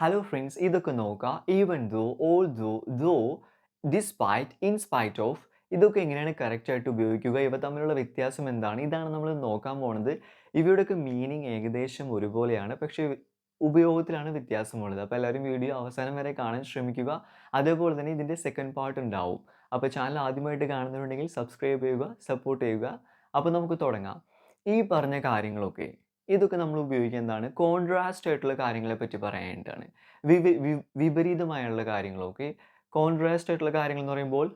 Hello friends ഇതൊക്കെ നോക്കുക even though although though despite in spite of ഇതൊക്കെ എങ്ങനെയാണ് കറക്റ്റായിട്ട് ഉപയോഗിക്കുക? ഇവ തമ്മിലുള്ള വ്യത്യാസം എന്താണ്? ഇതാണ് നമ്മൾ നോക്കാൻ പോണത്. ഇവയുടെയൊക്കെ മീനിങ് ഏകദേശം ഒരുപോലെയാണ്. പക്ഷേ ഉപയോഗത്തിലാണ് വ്യത്യാസമുള്ളത് അപ്പോൾ എല്ലാവരും വീഡിയോ അവസാനം വരെ കാണാൻ ശ്രമിക്കുക. അതേപോലെ തന്നെ ഇതിന്റെ സെക്കൻഡ് പാർട്ട് ഉണ്ടാവും. അപ്പോൾ ചാനൽ ആദ്യമായിട്ട് കാണുന്നുണ്ടെങ്കിൽ സബ്സ്ക്രൈബ് ചെയ്യുക സപ്പോർട്ട് ചെയ്യുക. അപ്പോൾ നമുക്ക് തുടങ്ങാം. ഈ പറഞ്ഞ കാര്യങ്ങളൊക്കെ. ഇതൊക്കെ നമ്മൾ ഉപയോഗിക്കുക എന്താണ് കോൺട്രാസ്റ്റ് ആയിട്ടുള്ള കാര്യങ്ങളെ പറ്റി പറയാനായിട്ടാണ് വിപരീതമായുള്ള കാര്യങ്ങളൊക്കെ കോൺട്രാസ്റ്റ് ആയിട്ടുള്ള കാര്യങ്ങൾ എന്ന് പറയുമ്പോൾ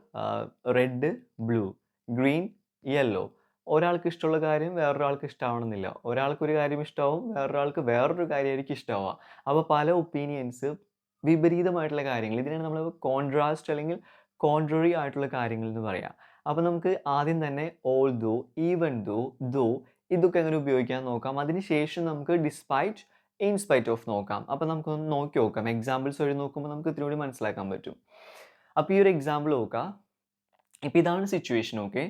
റെഡ് ബ്ലൂ ഗ്രീൻ യെല്ലോ ഒരാൾക്ക് ഇഷ്ടമുള്ള കാര്യം വേറൊരാൾക്ക് ഇഷ്ടമാവണമെന്നില്ല ഒരാൾക്ക് ഒരു കാര്യം ഇഷ്ടമാവും വേറൊരാൾക്ക് വേറൊരു കാര്യമായിരിക്കും ഇഷ്ടമാവുക അപ്പോൾ പല ഒപ്പീനിയൻസ് വിപരീതമായിട്ടുള്ള കാര്യങ്ങൾ. ഇതിനാണ് നമ്മൾ കോൺട്രാസ്റ്റ് അല്ലെങ്കിൽ കോൺട്രറി ആയിട്ടുള്ള കാര്യങ്ങൾ എന്ന് പറയാം. അപ്പോൾ നമുക്ക് ആദ്യം തന്നെ ഓൾ ദോ ഈവൻ ദോ ദോ ഇതൊക്കെ എങ്ങനെ ഉപയോഗിക്കാൻ നോക്കാം? അതിനുശേഷം നമുക്ക് ഡിസ്പൈറ്റ് ഇൻസ്പൈറ്റ് ഓഫ് നോക്കാം. അപ്പോൾ നമുക്കൊന്ന് നോക്കി നോക്കാം. എക്സാമ്പിൾസ് വഴി നോക്കുമ്പോൾ നമുക്ക് ഇത്തിരി കൂടി മനസ്സിലാക്കാൻ പറ്റും. അപ്പോൾ ഈ ഒരു എക്സാമ്പിൾ നോക്കാം. ഇപ്പോൾ ഇതാണ് സിറ്റുവേഷൻ ഓക്കെ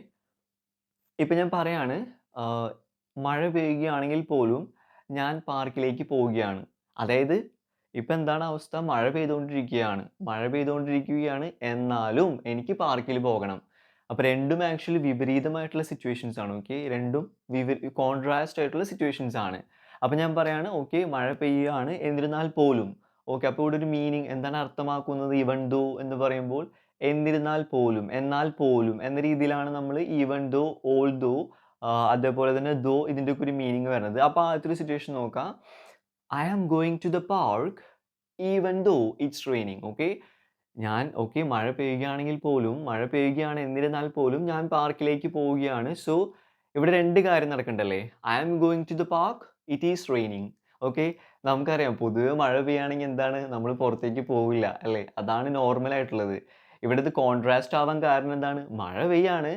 ഇപ്പം ഞാൻ പറയാണ് മഴ പെയ്യുകയാണെങ്കിൽ പോലും ഞാൻ പാർക്കിലേക്ക് പോവുകയാണ്. അതായത് ഇപ്പം എന്താണ് അവസ്ഥ? മഴ പെയ്തുകൊണ്ടിരിക്കുകയാണ്. മഴ പെയ്തുകൊണ്ടിരിക്കുകയാണ്. എന്നാലും എനിക്ക് പാർക്കിൽ പോകണം. അപ്പോൾ രണ്ടും ആക്ച്വലി വിപരീതമായിട്ടുള്ള സിറ്റുവേഷൻസ് ആണ് ഓക്കെ രണ്ടും വിപരീ കോൺട്രാസ്റ്റ് ആയിട്ടുള്ള സിറ്റുവേഷൻസ് ആണ്. അപ്പോൾ ഞാൻ പറയാണ് ഓക്കെ മഴ പെയ്യുകയാണ് എന്നിരുന്നാൽ പോലും ഓക്കെ അപ്പോൾ ഇവിടെ ഒരു മീനിങ് എന്താണ് അർത്ഥമാക്കുന്നത്? ഇവൺ ദോ എന്ന് പറയുമ്പോൾ എന്നിരുന്നാൽ പോലും എന്നാൽ പോലും എന്ന രീതിയിലാണ് നമ്മൾ ഈവൺ ദോ ഓൾ ദോ അതേപോലെ തന്നെ ദോ ഇതിന്റെ ഒക്കെ ഒരു മീനിങ് വരുന്നത്. അപ്പോൾ ആദ്യത്തെ ഒരു സിറ്റുവേഷൻ നോക്കാം. I am going to the park even though it's raining okay ഞാൻ ഓക്കെ മഴ പെയ്യുകയാണെങ്കിൽ പോലും മഴ പെയ്യുകയാണ് എന്നിരുന്നാൽ പോലും ഞാൻ പാർക്കിലേക്ക് പോവുകയാണ്. സോ ഇവിടെ രണ്ട് കാര്യം നടക്കണ്ടല്ലേ? I am going to the park it is raining okay നമുക്കറിയാം പൊതുവെ മഴ പെയ്യുകയാണെങ്കിൽ എന്താണ്? നമ്മൾ പുറത്തേക്ക് പോവില്ല അല്ലേ? അതാണ് നോർമൽ ആയിട്ടുള്ളത്. ഇവിടെ ഇത് കോൺട്രാസ്റ്റ് ആവാൻ കാരണം എന്താണ്? മഴ പെയ്യാണ്.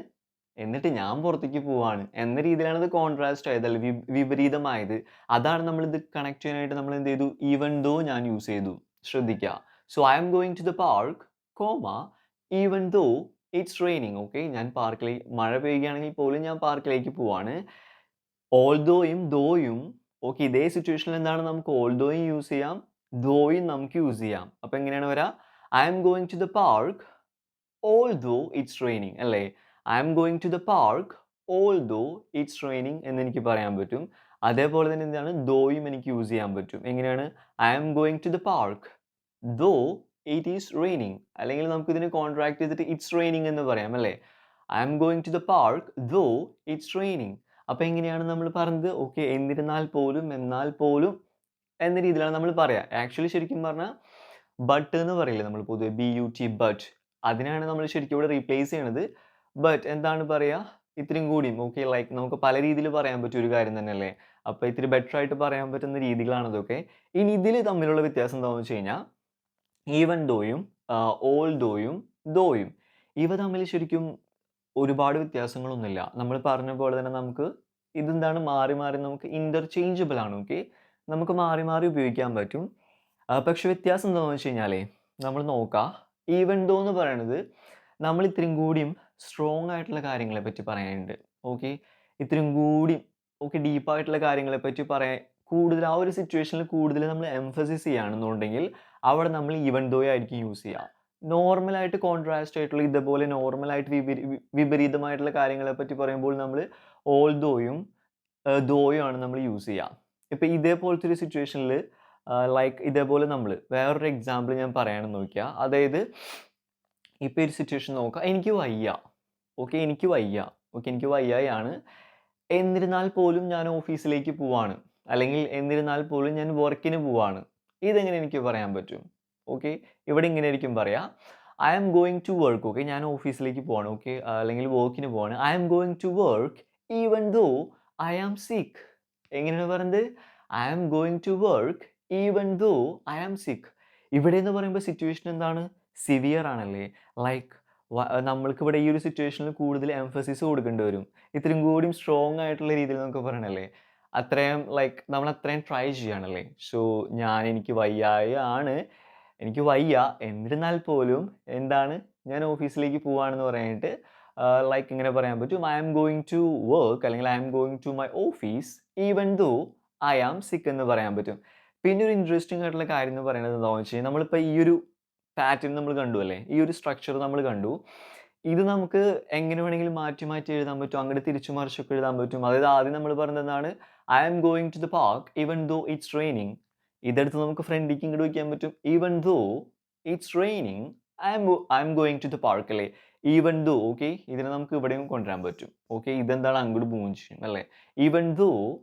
എന്നിട്ട് ഞാൻ പുറത്തേക്ക് പോവാണ്. എന്ന രീതിയിലാണ് ഇത് കോൺട്രാസ്റ്റ് ആയത് അല്ലെ വിപരീതമായത്. അതാണ് ഇത് കണക്ട് ചെയ്യാനായിട്ട് നമ്മൾ എന്ത് ചെയ്തു ഈവൻ ദോ ഞാൻ യൂസ് ചെയ്തു. ശ്രദ്ധിക്കുക so I'm going to the park comma even though it's raining okay ഞാൻ പാർക്കിലേക്ക് മഴ പെയ്യുകയാണെങ്കിൽ പോലും ഞാൻ പാർക്കിലേക്ക് പോവാണ്. ഓൾദോയും ദോയും ഓക്കെ ഇതേ സിറ്റുവേഷനിൽ എന്താണ് നമുക്ക് ഓൾദോയും യൂസ് ചെയ്യാം ദോയും നമുക്ക് യൂസ് ചെയ്യാം. അപ്പോൾ എങ്ങനെയാണ് വരാ? I'm going to the park although it's raining അല്ലേ? I'm going to the park although it's raining എന്ന് എനിക്ക് പറയാൻ പറ്റും. അതേപോലെ തന്നെ എന്താണ്? ദോയും എനിക്ക് യൂസ് ചെയ്യാൻ പറ്റും. എങ്ങനെയാണ്? I'm going to the park though it is raining അല്ലെങ്കിൽ നമുക്ക് ഇതിന് കോൺട്രാക്ട് ചെയ്തിട്ട് ഇറ്റ്സ് റെയിനിങ് എന്ന് പറയാം അല്ലേ? I'm going to the park though it's raining അപ്പോൾ എങ്ങനെയാണ് നമ്മൾ പറഞ്ഞത്? ഓക്കെ എന്നിരുന്നാൽ പോലും എന്നാൽ പോലും എന്ന രീതിയിലാണ് നമ്മൾ പറയാ. ആക്ച്വലി ശരിക്കും പറഞ്ഞാൽ ബട്ട് എന്ന് പറയില്ലേ നമ്മൾ പൊതുവെ? ബി യു ടി ബട്ട് അതിനാണ് നമ്മൾ ശരിക്കും ഇവിടെ റീപ്ലേസ് ചെയ്യണത്. ബട്ട് എന്താണ് പറയുക ഇത്രയും കൂടിയും ഓക്കെ ലൈക്ക് നമുക്ക് പല രീതിയിൽ പറയാൻ പറ്റിയ ഒരു കാര്യം തന്നെയല്ലേ അപ്പോൾ ഇത്തിരി ബെറ്റർ ആയിട്ട് പറയാൻ പറ്റുന്ന രീതികളാണ് ഇതൊക്കെ. ഇനി ഇതിൽ തമ്മിലുള്ള വ്യത്യാസം എന്താണെന്ന് വെച്ച് കഴിഞ്ഞാൽ ഈവൻ ദോയും ഓൾ ദോയും ദോയും ഇവ തമ്മിൽ ശരിക്കും ഒരുപാട് വ്യത്യാസങ്ങളൊന്നുമില്ല. നമ്മൾ പറഞ്ഞ പോലെ തന്നെ നമുക്ക് ഇതെന്താണ് മാറി മാറി നമുക്ക് ഇന്റർചേഞ്ചബിൾ ആണ് ഓക്കെ നമുക്ക് മാറി മാറി ഉപയോഗിക്കാൻ പറ്റും. പക്ഷെ വ്യത്യാസം എന്താണെന്ന് വെച്ച് കഴിഞ്ഞാലേ നമ്മൾ നോക്കാം ഈവൻ ദോ എന്ന് പറയുന്നത് നമ്മൾ ഇത്രയും കൂടിയും സ്ട്രോങ് ആയിട്ടുള്ള കാര്യങ്ങളെ പറ്റി പറയാനുണ്ട് ഓക്കെ ഇത്രയും കൂടി ഓക്കെ ഡീപ്പായിട്ടുള്ള കാര്യങ്ങളെ പറ്റി പറയാൻ കൂടുതൽ ആ ഒരു സിറ്റുവേഷനിൽ കൂടുതൽ നമ്മൾ എംഫസിസ് ചെയ്യുകയാണെന്നുണ്ടെങ്കിൽ അവിടെ നമ്മൾ ഇവൻ ദോ ആയിരിക്കും യൂസ് ചെയ്യുക നോർമലായിട്ട് കോൺട്രാസ്റ്റ് ആയിട്ടുള്ള ഇതുപോലെ നോർമലായിട്ട് വിപരീ വിപരീതമായിട്ടുള്ള കാര്യങ്ങളെ പറ്റി പറയുമ്പോൾ നമ്മൾ ഓൾ ദോയും ആണ് നമ്മൾ യൂസ് ചെയ്യുക ഇപ്പം ഇതേപോലത്തെ ഒരു സിറ്റുവേഷനിൽ ലൈക്ക് ഇതേപോലെ നമ്മൾ വേറൊരു എക്സാമ്പിൾ ഞാൻ പറയാണെന്ന് നോക്കിയാൽ അതായത് ഇപ്പോൾ ഒരു സിറ്റുവേഷൻ നോക്കുക എനിക്ക് വയ്യ. ഓക്കെ എനിക്ക് വയ്യ. ഓക്കെ എനിക്ക് വയ്യായാണ് എന്നിരുന്നാൽ പോലും ഞാൻ ഓഫീസിലേക്ക് പോവാണ്. അല്ലെങ്കിൽ എന്നിരുന്നാൽ പോലും ഞാൻ വർക്കിന് പോവാണ്. ഇതെങ്ങനെ എനിക്ക് പറയാൻ പറ്റും? ഓക്കെ ഇവിടെ ഇങ്ങനെ ആയിരിക്കും പറയാം. I am going to work okay ഞാൻ ഓഫീസിലേക്ക് പോവാണ് ഓക്കെ അല്ലെങ്കിൽ വർക്കിന് പോവാണ്. I am going to work even though I am sick എങ്ങനെയാണ് പറയുന്നത്? I am going to work even though I am sick ഇവിടെ എന്ന് പറയുമ്പോൾ സിറ്റുവേഷൻ എന്താണ്? സിവിയർ ആണല്ലേ? ലൈക്ക് നമ്മൾക്ക് ഇവിടെ ഈ ഒരു സിറ്റുവേഷനിൽ കൂടുതൽ എംഫസിസ് കൊടുക്കേണ്ടി വരും. ഇത്രയും കൂടിയും സ്ട്രോങ് ആയിട്ടുള്ള രീതിയിൽ നമുക്ക് പറയണല്ലേ? അത്രയും ലൈക്ക് നമ്മൾ അത്രയും ട്രൈ ചെയ്യണല്ലേ? സോ ഞാൻ എനിക്ക് വയ്യായ ആണ്. എനിക്ക് വയ്യ. എന്നിരുന്നാൽ പോലും എന്താണ്? ഞാൻ ഓഫീസിലേക്ക് പോവാണെന്ന് പറയാനായിട്ട് ലൈക്ക് ഇങ്ങനെ പറയാൻ പറ്റും. I am going to work അല്ലെങ്കിൽ I am going to my office even though I am sick എന്ന് പറയാൻ പറ്റും. പിന്നെ ഒരു ഇൻട്രസ്റ്റിംഗ് ആയിട്ടുള്ള കാര്യം എന്ന് പറയുന്നത് എന്താണെന്ന് വെച്ച് കഴിഞ്ഞാൽ നമ്മളിപ്പോൾ ഈ ഒരു പാറ്റേൺ നമ്മൾ കണ്ടു അല്ലേ? ഈ ഒരു സ്ട്രക്ചർ നമ്മൾ കണ്ടു. ഇത് നമുക്ക് എങ്ങനെ വേണമെങ്കിലും മാറ്റി മാറ്റി എഴുതാൻ പറ്റും? അങ്ങോട്ട് തിരിച്ചു മറിച്ചൊക്കെ എഴുതാൻ പറ്റും. അതായത് ആദ്യം നമ്മൾ പറഞ്ഞതാണ് I am going to the park even though it's raining ഇതെടുത്ത് നമുക്ക് ഫ്രണ്ടിക്ക് ഇങ്ങോട്ട് വയ്ക്കാൻ പറ്റും. Even though it's raining I'm I'm going to the park അല്ലേ? ഈവൻ ദോ ഓക്കെ ഇതിനെ നമുക്ക് ഇവിടെയും കൊണ്ടുവരാൻ പറ്റും. ഓക്കെ ഇതെന്താണ് അങ്ങോട്ട് മൂവ് ചെയ്യും അല്ലേ? Even though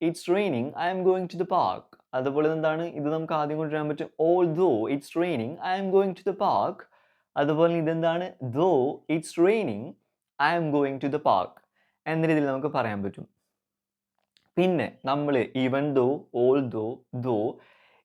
it's raining I'm going to the park അതുപോലെ എന്താണ്? ഇത് നമുക്ക് ആദ്യം കൊണ്ടുവരാൻ പറ്റും. Although it's raining I'm going to the park അതുപോലെ ഇതെന്താണ്? Though it's raining I'm going to the park എന്ന രീതിയിൽ നമുക്ക് പറയാൻ പറ്റും. പിന്നെ നമ്മൾ ഈവൻ ദോ ഓൾ ദോ ദോ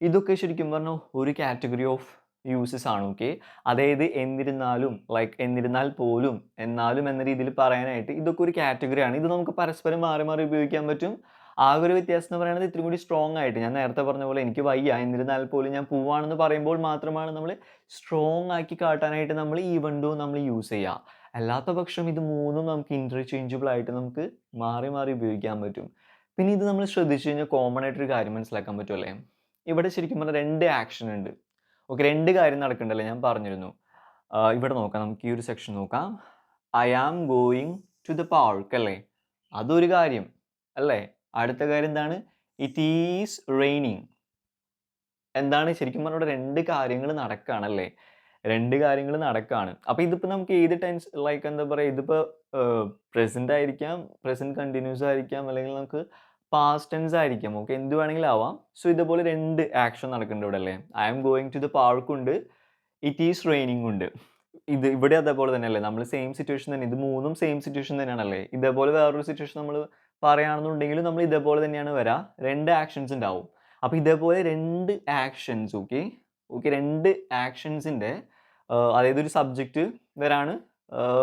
ഇതൊക്കെ ശരിക്കും പറഞ്ഞാൽ ഒരു കാറ്റഗറി ഓഫ് യൂസസ് ആണ് ഓക്കെ അതായത് എന്നിരുന്നാലും ലൈക്ക് എന്നിരുന്നാൽ പോലും എന്നാലും എന്ന രീതിയിൽ പറയാനായിട്ട് ഇതൊക്കെ ഒരു കാറ്റഗറിയാണ് ഇത് നമുക്ക് പരസ്പരം മാറി മാറി ഉപയോഗിക്കാൻ പറ്റും. ആകെ ഒരു വ്യത്യാസം എന്ന് പറയുന്നത് ഇത്തിരി കൂടി സ്ട്രോങ് ആയിട്ട്. ഞാൻ നേരത്തെ പറഞ്ഞ പോലെ എനിക്ക് വയ്യ. എന്നിരുന്നാൽ പോലും ഞാൻ പോവാണെന്ന് പറയുമ്പോൾ മാത്രമാണ് നമ്മൾ സ്ട്രോങ് ആക്കി കാട്ടാനായിട്ട് നമ്മൾ ഈവൻഡോ നമ്മൾ യൂസ് ചെയ്യുക അല്ലാത്ത പക്ഷം ഇത് മൂന്നും നമുക്ക് ഇന്റർചേഞ്ചബിൾ ആയിട്ട് നമുക്ക് മാറി മാറി ഉപയോഗിക്കാൻ പറ്റും. പിന്നെ ഇത് നമ്മൾ ശ്രദ്ധിച്ചു കഴിഞ്ഞാൽ കോമൺ ആയിട്ടൊരു കാര്യം മനസ്സിലാക്കാൻ പറ്റുമല്ലേ ഇവിടെ ശരിക്കും പറഞ്ഞാൽ രണ്ട് ആക്ഷൻ ഉണ്ട്. ഓക്കെ രണ്ട് കാര്യം നടക്കണ്ടല്ലേ? ഞാൻ പറഞ്ഞിരുന്നു. ആ, ഇവിടെ നോക്കാം. നമുക്ക് ഈ ഒരു സെക്ഷൻ നോക്കാം. I am going to the park അല്ലേ? അതൊരു കാര്യം. അല്ലേ? അടുത്ത കാര്യം എന്താണ്? ഇറ്റ് ഈസ് റെയിനിങ് എന്താണ്? ശരിക്കും പറഞ്ഞാൽ രണ്ട് കാര്യങ്ങൾ നടക്കുകയാണല്ലേ രണ്ട് കാര്യങ്ങൾ നടക്കുകയാണ് അപ്പോൾ ഇതിപ്പോൾ നമുക്ക് ഏത് ടെൻസ് ലൈക്ക് എന്താ പറയുക ഇതിപ്പോൾ പ്രസന്റ് ആയിരിക്കാം പ്രസന്റ് കണ്ടിന്യൂസ് ആയിരിക്കാം അല്ലെങ്കിൽ നമുക്ക് പാസ്റ്റ് ടെൻസ് ആയിരിക്കാം. ഓക്കെ എന്ത് വേണമെങ്കിലും ആവാം. സോ ഇതുപോലെ രണ്ട് ആക്ഷൻ നടക്കുന്നുണ്ട് ഇവിടെ അല്ലേ? I am going to the park ഉണ്ട്. ഇറ്റ് ഈസ് റെയിനിങ് ഉണ്ട്. ഇത് ഇവിടെ അതേപോലെ തന്നെയല്ലേ? നമ്മൾ സെയിം സിറ്റുവേഷൻ തന്നെ. ഇത് മൂന്നും സെയിം സിറ്റുവേഷൻ തന്നെയാണല്ലേ? ഇതേപോലെ വേറൊരു സിറ്റുവേഷൻ നമ്മൾ പറയുകയാണെന്നുണ്ടെങ്കിൽ നമ്മൾ ഇതേപോലെ തന്നെയാണ് വരാം. രണ്ട് ആക്ഷൻസ് ഉണ്ടാവും. അപ്പോൾ ഇതേപോലെ രണ്ട് ആക്ഷൻസ് ഓക്കെ ഓക്കെ രണ്ട് ആക്ഷൻസിന്റെ അതായത് ഒരു സബ്ജക്റ്റ് വരാണ്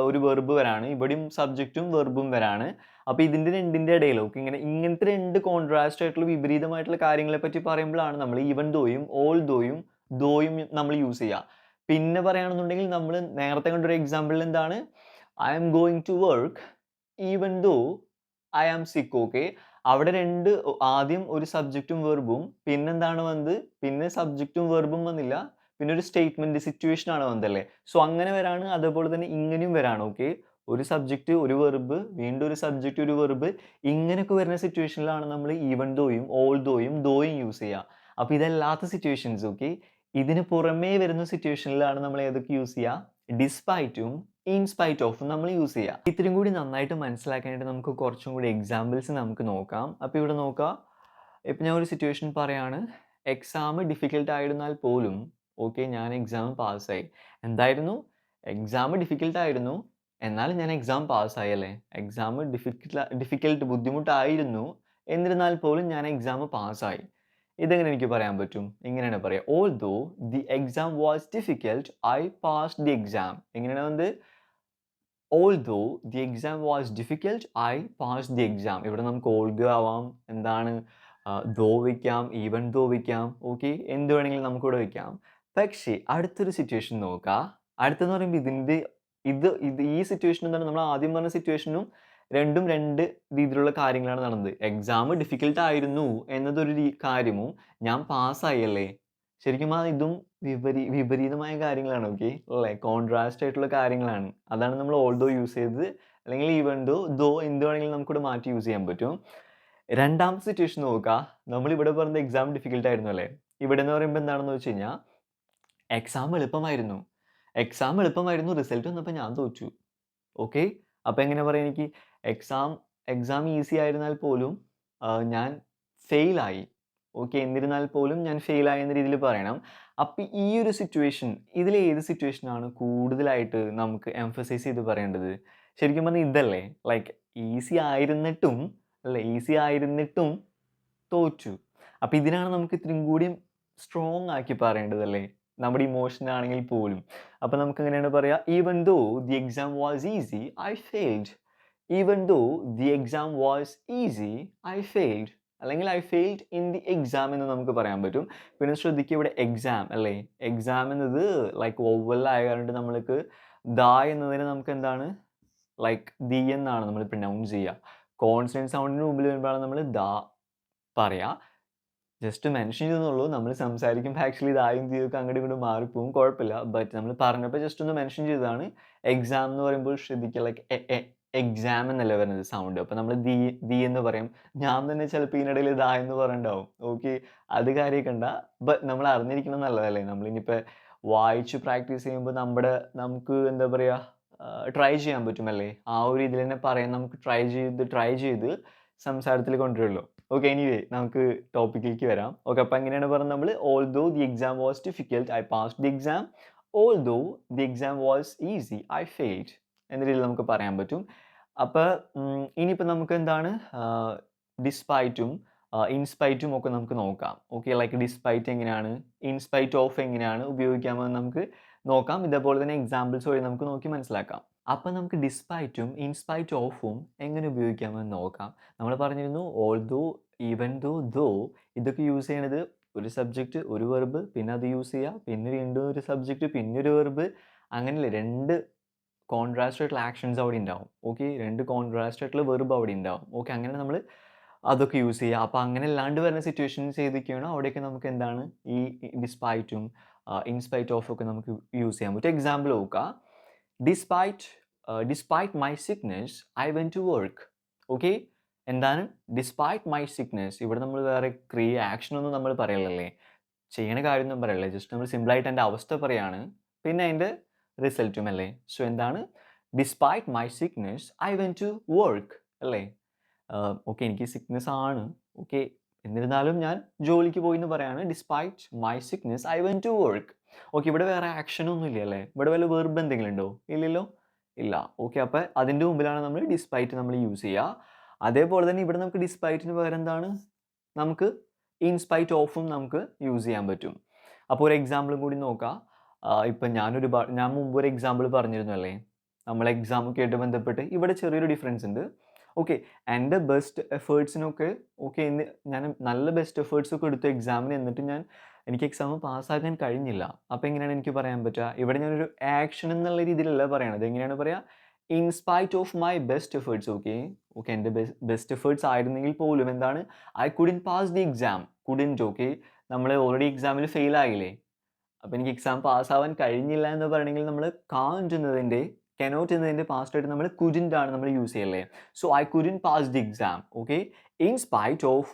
ഒരു വെർബ് വരാണ് ഇവിടെയും സബ്ജക്റ്റും വെർബും വരാണ്. അപ്പോൾ ഇതിന്റെ രണ്ടിന്റെ ഇടയിൽ ഓക്കെ ഇങ്ങനെ ഇങ്ങനത്തെ രണ്ട് കോൺട്രാസ്റ്റ് ആയിട്ടുള്ള വിപരീതമായിട്ടുള്ള കാര്യങ്ങളെ പറ്റി പറയുമ്പോഴാണ് നമ്മൾ ഈവൻ ദോയും ഓൾ ദോയും ദോയും നമ്മൾ യൂസ് ചെയ്യുക. പിന്നെ പറയുകയാണെന്നുണ്ടെങ്കിൽ നമ്മൾ നേരത്തെ കണ്ടൊരു എക്സാമ്പിൾ എന്താണ്? I am going to work even though I am sick okay അവിടെ രണ്ട് ആദ്യം ഒരു സബ്ജക്റ്റും വെർബും പിന്നെന്താണ് വന്നത്? പിന്നെ സബ്ജക്റ്റും വെർബും വന്നില്ല. പിന്നെ ഒരു സ്റ്റേറ്റ്മെന്റ് സിറ്റുവേഷൻ ആണ് വന്നതല്ലേ? സോ അങ്ങനെ വരാണ്. അതേപോലെ തന്നെ ഇങ്ങനെയും വരാണ് ഓക്കെ ഒരു സബ്ജക്റ്റ് ഒരു വെർബ് വീണ്ടും ഒരു സബ്ജക്റ്റ് ഒരു വെർബ് ഇങ്ങനെയൊക്കെ വരുന്ന സിറ്റുവേഷനിലാണ് നമ്മൾ ഈവൻ ദോയും ഓൾ ദോയും ദോയും യൂസ് ചെയ്യുക. അപ്പോൾ ഇതല്ലാത്ത സിറ്റുവേഷൻസ് ഓക്കെ ഇതിന് പുറമേ വരുന്ന സിറ്റുവേഷനിലാണ് നമ്മൾ ഏതൊക്കെ യൂസ് ചെയ്യുക? ഡിസ്പൈറ്റും ഇൻസ്പൈറ്റ് ഓഫ് നമ്മൾ യൂസ് ചെയ്യാം. ഇത്രയും കൂടി നന്നായിട്ട് മനസ്സിലാക്കാനായിട്ട് നമുക്ക് കുറച്ചും കൂടി എക്സാമ്പിൾസ് നമുക്ക് നോക്കാം. അപ്പോൾ ഇവിടെ നോക്കാം. ഇപ്പം ഞാൻ ഒരു സിറ്റുവേഷൻ പറയാണ്. എക്സാം ഡിഫിക്കൽട്ട് ആയിരുന്നാൽ പോലും ഓക്കെ ഞാൻ എക്സാം പാസ്സായി എന്തായിരുന്നു? എക്സാം ഡിഫിക്കൽട്ട് ആയിരുന്നു. എന്നാലും ഞാൻ എക്സാം പാസ്സായി അല്ലേ? എക്സാം ഡിഫിക്കൽ ഡിഫിക്കൽട്ട് ബുദ്ധിമുട്ടായിരുന്നു. എന്നിരുന്നാൽ പോലും ഞാൻ എക്സാം പാസ്സായി ഇതെങ്ങനെ എനിക്ക് പറയാൻ പറ്റും? ഇങ്ങനെയാണ് പറയുക although the exam was difficult I pass the exam എങ്ങനെയാണ് വന്നത് although the exam was difficult I pass the exam ഇവിടെ നമുക്ക് ഓൾ ദോ ആവാം എന്താണ് ദോ വയ്ക്കാം ഈവൻ ദോ വയ്ക്കാം ഓക്കെ എന്ത് വേണമെങ്കിലും നമുക്കിവിടെ വയ്ക്കാം പക്ഷേ അടുത്തൊരു സിറ്റുവേഷൻ നോക്കാം. അടുത്തെന്ന് പറയുമ്പോൾ ഇതിന്റെ ഇത് ഇത് ഈ സിറ്റുവേഷൻ എന്താണ് നമ്മൾ ആദ്യം പറഞ്ഞ സിറ്റുവേഷനും രണ്ടും രണ്ട് രീതിയിലുള്ള കാര്യങ്ങളാണ് നടന്നത്. എക്സാം ഡിഫിക്കൽട്ട് ആയിരുന്നു എന്നതൊരു കാര്യവും ഞാൻ പാസ്സായി അല്ലേ? ശരിക്കും ആ ഇതും വിപരീ വിപരീതമായ കാര്യങ്ങളാണ് ഓക്കെ അല്ലേ കോൺട്രാസ്റ്റ് ആയിട്ടുള്ള കാര്യങ്ങളാണ്. അതാണ് നമ്മൾ ഓൾ ദോ യൂസ് ചെയ്തത് അല്ലെങ്കിൽ ഈവൻ ദോ ദോ എന്ത് വേണമെങ്കിലും നമുക്കിവിടെ മാറ്റി യൂസ് ചെയ്യാൻ പറ്റും. രണ്ടാമത്തെ സിറ്റുവേഷൻ നോക്കുക. നമ്മൾ ഇവിടെ പറഞ്ഞ എക്സാം ഡിഫിക്കൽട്ട് ആയിരുന്നു അല്ലേ? ഇവിടെ എന്ന് പറയുമ്പോൾ എന്താണെന്ന് വെച്ച് കഴിഞ്ഞാൽ എക്സാം എളുപ്പമായിരുന്നു. എക്സാം എളുപ്പമായിരുന്നു റിസൾട്ട് വന്നപ്പോൾ ഞാൻ തോറ്റു. ഓക്കെ അപ്പോൾ എങ്ങനെ പറയാം എനിക്ക്? എക്സാം എക്സാം ഈസി ആയിരുന്നാൽ പോലും ഞാൻ ഫെയിലായി ഓക്കെ എന്നിരുന്നാൽ പോലും ഞാൻ ഫെയിൽ എന്ന രീതിയിൽ പറയണം. അപ്പം ഈ ഒരു സിറ്റുവേഷൻ ഇതിൽ ഏത് സിറ്റുവേഷനാണ് കൂടുതലായിട്ട് നമുക്ക് എംഫസൈസ് ചെയ്ത് പറയേണ്ടത്? ശരിക്കും പറഞ്ഞാൽ ഇതല്ലേ? ലൈക്ക് ഈസി ആയിരുന്നിട്ടും അല്ല? ഈസി ആയിരുന്നിട്ടും തോറ്റു. അപ്പം ഇതിനാണ് നമുക്ക് ഇത്രയും കൂടിയും സ്ട്രോങ് ആക്കി പറയേണ്ടതല്ലേ നമ്മുടെ ഇമോഷൻ ആണെങ്കിൽ പോലും. അപ്പം നമുക്ക് എങ്ങനെയാണ് പറയുക even though the exam was easy I failed even though the exam was easy I failed അല്ലെങ്കിൽ I failed in the exam എന്ന് നമുക്ക് പറയാൻ പറ്റും. പിന്നെ ശ്രദ്ധിക്കുക ഇവിടെ എക്സാം അല്ലേ? എക്സാം എന്നത് ലൈക്ക് ഓവലായ കാരണം നമ്മൾക്ക്. ദ എന്നതിന് നമുക്ക് എന്താണ്? ലൈക്ക് ദി എന്നാണ് നമ്മൾ പ്രൊനൗൺസ് ചെയ്യുക കോൺസ്റ്റന്റ് സൗണ്ടിന് മുമ്പിൽ വരുമ്പോഴാണ് നമ്മൾ ദ പറയുക ജസ്റ്റ് മെൻഷൻ ചെയ്തെന്നുള്ളൂ. നമ്മൾ സംസാരിക്കുമ്പോൾ ആക്ച്വലി ഇതായും തീയൊക്കെ അങ്ങോട്ട് ഇങ്ങോട്ട് മാറിപ്പോവും. കുഴപ്പമില്ല. ബട്ട് നമ്മൾ പറഞ്ഞപ്പോൾ ജസ്റ്റ് ഒന്ന് മെൻഷൻ ചെയ്തതാണ്. എക്സാം എന്ന് പറയുമ്പോൾ ശ്രദ്ധിക്കുക ലൈക്ക് എക്സാം എന്നല്ലേ വരുന്നത് സൗണ്ട് അപ്പം നമ്മൾ ദി ദി എന്ന് പറയും. ഞാൻ തന്നെ ചിലപ്പോൾ ഇതിനിടയിൽ ദാ എന്ന് പറയണ്ടാവും ഓക്കെ അത് കാര്യമൊക്കെ ബട്ട് നമ്മൾ അറിഞ്ഞിരിക്കണം നല്ലതല്ലേ? നമ്മളിനിയിപ്പോൾ വായിച്ച് പ്രാക്ടീസ് ചെയ്യുമ്പോൾ നമ്മുടെ നമുക്ക് എന്താ പറയുക ട്രൈ ചെയ്യാൻ പറ്റുമല്ലേ? ആ ഒരു ഇതിൽ തന്നെ പറയാൻ നമുക്ക് ട്രൈ ചെയ്ത് ട്രൈ ചെയ്ത് സംസാരത്തിൽ കൊണ്ടുവരുള്ളൂ. ഓക്കെ എനിവേ നമുക്ക് ടോപ്പിക്കിലേക്ക് വരാം. ഓക്കെ അപ്പം എങ്ങനെയാണ് പറഞ്ഞത് നമ്മൾ although the exam was difficult I pass the exam although the exam was easy I failed എന്ന രീതിയിൽ നമുക്ക് പറയാൻ പറ്റും. അപ്പോൾ ഇനിയിപ്പോൾ നമുക്ക് എന്താണ് ഡിസ്പൈറ്റും ഇൻസ്പൈറ്റും ഒക്കെ നമുക്ക് നോക്കാം. ഓക്കെ ലൈക്ക് ഡിസ്പൈറ്റ് എങ്ങനെയാണ് ഇൻസ്പൈറ്റ് ഓഫ് എങ്ങനെയാണ് ഉപയോഗിക്കാമെന്ന് നമുക്ക് നോക്കാം. ഇതേപോലെ തന്നെ എക്സാമ്പിൾസ് വഴി നമുക്ക് നോക്കി മനസ്സിലാക്കാം. അപ്പം നമുക്ക് ഡിസ്പൈറ്റും ഇൻസ്പൈറ്റ് ഓഫും എങ്ങനെ ഉപയോഗിക്കാമെന്ന് നോക്കാം. നമ്മൾ പറഞ്ഞിരുന്നു ഓൾ ദോ ഈവൻ ദോ ദോ ഇതൊക്കെ യൂസ് ചെയ്യണത് ഒരു സബ്ജക്റ്റ് ഒരു വെർബ് പിന്നെ അത് യൂസ് ചെയ്യുക പിന്നെ വീണ്ടും ഒരു സബ്ജക്റ്റ് പിന്നെ ഒരു വെർബ് അങ്ങനെയല്ലേ രണ്ട് കോൺട്രാസ്റ്റ് ആക്ഷൻസ് അവിടെ ഉണ്ടാവും. ഓക്കെ രണ്ട് കോൺട്രാസ്റ്റ് ആയിട്ടുള്ള വെർബ് അവിടെ ഉണ്ടാവും. ഓക്കെ അങ്ങനെ നമ്മൾ അതൊക്കെ യൂസ് ചെയ്യുക. അപ്പോൾ അങ്ങനെ അല്ലാണ്ട് വരുന്ന സിറ്റുവേഷൻസ് ഏതൊക്കെയാണോ അവിടെയൊക്കെ നമുക്ക് എന്താണ്? ഈ ഡിസ്പൈറ്റും ഇൻസ്പൈറ്റ് ഓഫ് ഒക്കെ നമുക്ക് യൂസ് ചെയ്യാൻ പറ്റും. എക്സാമ്പിൾ നോക്കുക. Despite despite my sickness I went to work okay എന്താണ്? ഡിസ്പൈറ്റ് മൈ സിക്നെസ് ഇവിടെ നമ്മൾ വേറെ ക്രിയ ആക്ഷൻ ഒന്നും നമ്മൾ പറയലല്ലേ? ചെയ്യണ കാര്യമൊന്നും പറയല്ലേ ജസ്റ്റ് നമ്മൾ സിമ്പിളായിട്ട് എന്റെ അവസ്ഥ പറയാണ്. പിന്നെ അതിന്റെ റിസൾട്ടും അല്ലേ? സോ എന്താണ്? Despite my sickness I went to work അല്ലേ? ഓക്കെ എനിക്ക് സിക്നെസ് ആണ്. ഓക്കെ എന്നിരുന്നാലും ഞാൻ ജോലിക്ക് പോയി എന്ന് പറയാണ്. Despite my sickness I went to work okay ഇവിടെ വേറെ ആക്ഷനൊന്നും ഇല്ല അല്ലേ? ഇവിടെ വല്ല വെർബ് എന്തെങ്കിലും ഉണ്ടോ? ഇല്ലല്ലോ? ഇല്ല. ഓക്കെ അപ്പോൾ അതിന്റെ മുമ്പിലാണ് നമ്മൾ ഡിസ്പൈറ്റ് നമ്മൾ യൂസ് ചെയ്യുക. അതേപോലെ തന്നെ ഇവിടെ നമുക്ക് ഡിസ്പൈറ്റിന് പകരം എന്താണ്? നമുക്ക് ഇൻസ്പൈറ്റ് ഓഫും നമുക്ക് യൂസ് ചെയ്യാൻ പറ്റും. അപ്പോൾ ഒരു എക്സാമ്പിളും കൂടി നോക്കാം. ഇപ്പം ഞാനൊരു ഞാൻ മുമ്പ് ഒരു എക്സാമ്പിൾ പറഞ്ഞിരുന്നു അല്ലേ? നമ്മൾ എക്സാമൊക്കെ ആയിട്ട് ബന്ധപ്പെട്ട് ഇവിടെ ചെറിയൊരു ഡിഫറൻസ് ഉണ്ട്. ഓക്കെ എന്റെ ബെസ്റ്റ് എഫേർട്സിനൊക്കെ ഓക്കെ ഇന്ന് ഞാൻ നല്ല ബെസ്റ്റ് എഫേർട്സ് ഒക്കെ എടുത്തു എക്സാമിന് എന്നിട്ട് ഞാൻ എനിക്ക് എക്സാം പാസ്സാക്കാൻ കഴിഞ്ഞില്ല. അപ്പോൾ എങ്ങനെയാണ് എനിക്ക് പറയാൻ പറ്റുക? ഇവിടെ ഞാനൊരു ആക്ഷൻ എന്നുള്ള രീതിയിലല്ല പറയണത്. എങ്ങനെയാണ് പറയുക in spite of my best efforts okay okay എന്റെ ബെസ്റ്റ് എഫേർട്സ് ആയിരുന്നെങ്കിൽ പോലും എന്താണ്? I couldn't pass the exam couldn't okay നമ്മൾ ഓൾറെഡി എക്സാമിൽ ഫെയിൽ ആയില്ലേ? അപ്പോൾ എനിക്ക് എക്സാം പാസ്സാവാൻ കഴിഞ്ഞില്ല എന്ന് പറയണമെങ്കിൽ നമ്മൾ കാണ്ട് എന്നതിന്റെ കനോട്ട് എന്നതിന്റെ പാസ്റ്റ് ആയിട്ട് നമ്മൾ കുഡിന്റ് ആണ് നമ്മൾ യൂസ് ചെയ്യല്ലേ? So I couldn't pass the exam okay in spite of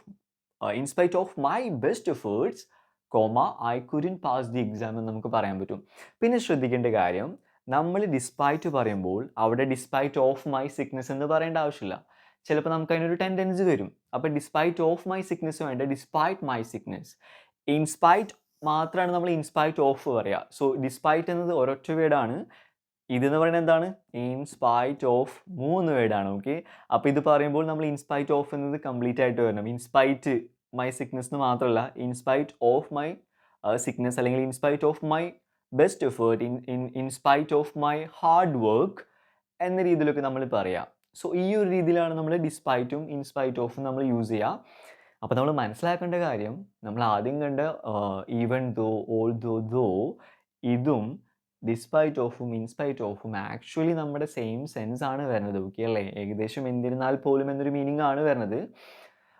in spite of my best efforts comma I couldn't pass the exam എന്ന് നമുക്ക് പറയാൻ പറ്റും. പിന്നെ ശ്രദ്ധിക്കേണ്ട കാര്യം നമ്മൾ ഡിസ്പൈറ്റ് പറയുമ്പോൾ അവിടെ ഡിസ്പൈറ്റ് ഓഫ് മൈ സിക്നെസ് എന്ന് പറയേണ്ട ആവശ്യമില്ല. ചിലപ്പോൾ നമുക്ക് അതിനൊരു ടെൻഡൻസി വരും. അപ്പോൾ ഡിസ്പൈറ്റ് ഓഫ് മൈ സിക്നെസ് വേണ്ട despite my sickness in spite മാത്രമാണ് നമ്മൾ ഇൻസ്പൈറ്റ് ഓഫ് പറയുക സോ ഡിസ്പൈറ്റ് എന്നത് ഒരൊറ്റ വേർഡാണ്. ഇതെന്ന് പറയുന്നത് എന്താണ്? ഇൻസ്പൈറ്റ് ഓഫ് മൂന്ന് വേർഡാണ് ഓക്കെ അപ്പോൾ ഇത് പറയുമ്പോൾ നമ്മൾ ഇൻസ്പൈറ്റ് ഓഫ് എന്നത് കംപ്ലീറ്റ് ആയിട്ട് വരണം. ഇൻസ്പൈറ്റ് മൈ സിക്നെസ് എന്ന് മാത്രമല്ല in spite of my sickness അല്ലെങ്കിൽ in spite of my best effort in in in spite of my hard work എന്ന രീതിയിലൊക്കെ നമ്മൾ പറയാം. സോ ഈ ഒരു രീതിയിലാണ് നമ്മൾ ഡിസ്പൈറ്റും ഇൻസ്പൈറ്റ് ഓഫും നമ്മൾ യൂസ് ചെയ്യുക അപ്പോൾ നമ്മൾ മനസ്സിലാക്കേണ്ട കാര്യം നമ്മൾ ആദ്യം കണ്ട even though although though ഇതും ഡിസ്പൈറ്റ് ഓഫും ഇൻസ്പൈറ്റ് ഓഫും ആക്ച്വലി നമ്മുടെ സെയിം സെൻസ് ആണ് വരുന്നത്. ഓക്കെ അല്ലേ? ഏകദേശം എന്തിരുന്നാൽ പോലും എന്നൊരു മീനിങ് ആണ് വരുന്നത്.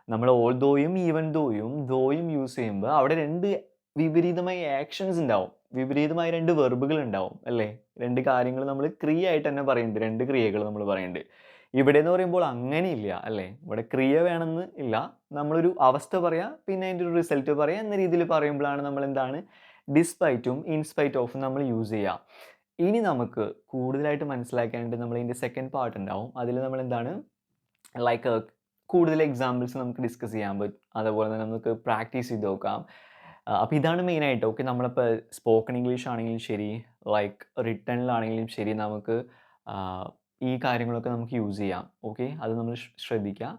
നമ്മൾ ഓൾ ദോയും ഈവൻ ദോയും ദോയും യൂസ് ചെയ്യുമ്പോൾ അവിടെ രണ്ട് വിപരീതമായ ആക്ഷൻസ് ഉണ്ടാവും. വിപരീതമായ രണ്ട് വെർബുകൾ ഉണ്ടാവും. അല്ലേ? രണ്ട് കാര്യങ്ങൾ നമ്മൾ ക്രിയ ആയിട്ട് തന്നെ പറയുന്നുണ്ട്. രണ്ട് ക്രിയകൾ നമ്മൾ പറയുന്നുണ്ട്. ഇവിടെ എന്ന് പറയുമ്പോൾ അങ്ങനെയില്ല അല്ലേ? ഇവിടെ ക്രിയ വേണമെന്ന് ഇല്ല. നമ്മളൊരു അവസ്ഥ പറയാം പിന്നെ അതിന്റെ ഒരു റിസൾട്ട് പറയാം എന്ന രീതിയിൽ പറയുമ്പോഴാണ് നമ്മൾ എന്താണ് ഡിസ്പൈറ്റും ഇൻസ്പൈറ്റ് ഓഫും നമ്മൾ യൂസ് ചെയ്യുക ഇനി നമുക്ക് കൂടുതലായിട്ട് മനസ്സിലാക്കാനായിട്ട് നമ്മൾ ഇതിന്റെ സെക്കൻഡ് പാർട്ട് ഉണ്ടാവും. അതിൽ നമ്മൾ എന്താണ് ലൈക്ക് കൂടുതൽ എക്സാമ്പിൾസ് നമുക്ക് ഡിസ്കസ് ചെയ്യാൻ പറ്റും. അതേപോലെ തന്നെ നമുക്ക് പ്രാക്ടീസ് ചെയ്ത് നോക്കാം. അപ്പോൾ ഇതാണ് മെയിനായിട്ട് ഓക്കെ നമ്മളിപ്പോൾ സ്പോക്കൺ ഇംഗ്ലീഷ് ആണെങ്കിലും ശരി ലൈക്ക് റിട്ടേണിലാണെങ്കിലും ശരി നമുക്ക് ഈ കാര്യങ്ങളൊക്കെ നമുക്ക് യൂസ് ചെയ്യാം. ഓക്കെ അത് നമ്മൾ ശ്രദ്ധിക്കുക.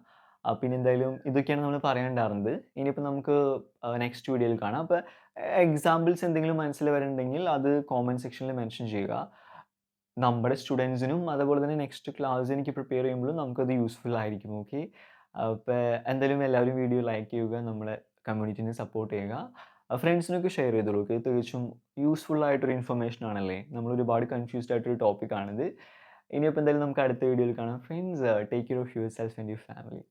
പിന്നെ എന്തായാലും ഇതൊക്കെയാണ് നമ്മൾ പറയാനുണ്ടായിരുന്നത്. ഇനിയിപ്പോൾ നമുക്ക് നെക്സ്റ്റ് വീഡിയോയിൽ കാണാം. അപ്പോൾ എക്സാമ്പിൾസ് എന്തെങ്കിലും മനസ്സിൽ വരുന്നുണ്ടെങ്കിൽ അത് കോമന്റ് സെക്ഷനിൽ മെൻഷൻ ചെയ്യുക. നമ്മുടെ സ്റ്റുഡൻസിനും അതുപോലെ തന്നെ നെക്സ്റ്റ് ക്ലാസ് എനിക്ക് പ്രിപ്പയർ ചെയ്യുമ്പോഴും നമുക്കത് യൂസ്ഫുൾ ആയിരിക്കും. ഓക്കെ അപ്പോൾ എന്തായാലും എല്ലാവരും വീഡിയോ ലൈക്ക് ചെയ്യുക നമ്മുടെ കമ്മ്യൂണിറ്റിനെ സപ്പോർട്ട് ചെയ്യുക. ഫ്രണ്ട്സിനൊക്കെ ഷെയർ ചെയ്തോളൂ. തികച്ചും യൂസ്ഫുൾ ആയിട്ടൊരു ഇൻഫർമേഷൻ ആണല്ലേ? നമ്മൾ ഒരുപാട് കൺഫ്യൂസ്ഡ് ആയിട്ടൊരു ടോപ്പിക്കാണിത് ഇനിയിപ്പോൾ എന്തായാലും നമുക്ക് അടുത്ത വീഡിയോയിൽ കാണാം. Friends take care of yourself and your family